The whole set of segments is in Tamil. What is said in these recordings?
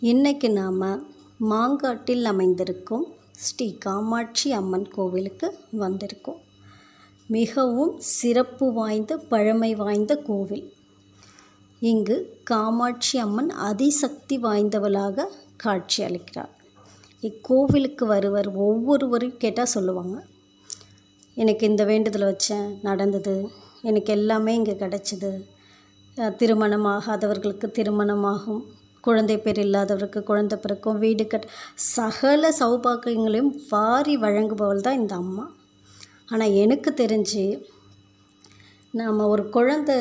இன்றைக்கு நாம் மாங்காட்டில் அமைந்திருக்கும் ஸ்ரீ காமாட்சி அம்மன் கோவிலுக்கு வந்திருக்கோம். மிகவும் சிறப்பு வாய்ந்த பழமை வாய்ந்த கோவில். இங்கு காமாட்சி அம்மன் அதிசக்தி வாய்ந்தவளாக காட்சி அளிக்கிறார். இக்கோவிலுக்கு வருவர் ஒவ்வொருவரையும் கேட்டால் சொல்லுவாங்க. எனக்கு இந்த வேண்டுதல் வச்சேன் நடந்தது. எனக்கு எல்லாமே இங்கே கிடச்சிது. திருமணம் ஆகாதவர்களுக்கு திருமணமாகும். குழந்தை பேர் இல்லாதவருக்கு குழந்தை பிறக்கும் வீடு கட் சகல சௌபாக்கியங்களையும் வாரி வழங்குபவள் தான் இந்த அம்மா. ஆனால் எனக்கு தெரிஞ்சு நாம் ஒரு குழந்தை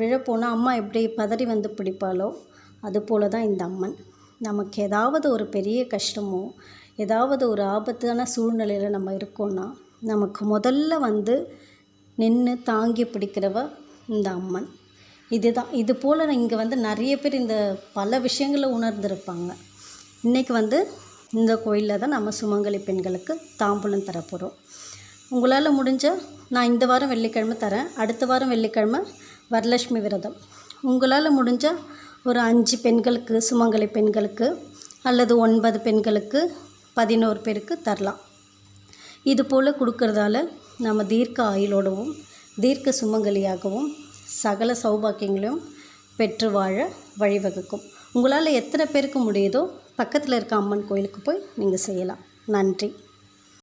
விழப்போனால் அம்மா எப்படி பதறி வந்து பிடிப்பாளோ அதுபோல தான் இந்த அம்மன். நமக்கு ஏதாவது ஒரு பெரிய கஷ்டமோ ஏதாவது ஒரு ஆபத்தான சூழ்நிலையில் நம்ம இருக்கோன்னா நமக்கு முதல்ல வந்து நின்று தாங்கி பிடிக்கிறவ இந்த அம்மன். இதுதான். இது போல் இங்கே வந்து நிறைய பேர் இந்த பல விஷயங்களை உணர்ந்திருப்பாங்க. இன்றைக்கி வந்து இந்த கோயிலில் தான் நம்ம சுமங்கலி பெண்களுக்கு தாம்பூலம் தரப்போகிறோம் உங்களால் முடிஞ்சால் நான் இந்த வாரம் வெள்ளிக்கிழமை தரேன். அடுத்த வாரம் வெள்ளிக்கிழமை வரலட்சுமி விரதம். உங்களால் முடிஞ்சால் ஒரு அஞ்சு பெண்களுக்கு சுமங்கலி பெண்களுக்கு அல்லது ஒன்பது பெண்களுக்கு பதினோரு பேருக்கு தரலாம். இது போல் கொடுக்கறதால நம்ம தீர்க்க ஆயுளோடவும் தீர்க்க சுமங்கலியாகவும் சகல சௌபாக்கியங்களையும் பெற்று வாழ வழிவகுக்கும். உங்களால் எத்தனை பேருக்கு முடியுதோ பக்கத்தில் இருக்க அம்மன் கோயிலுக்கு போய் நீங்கள் செய்யலாம். நன்றி.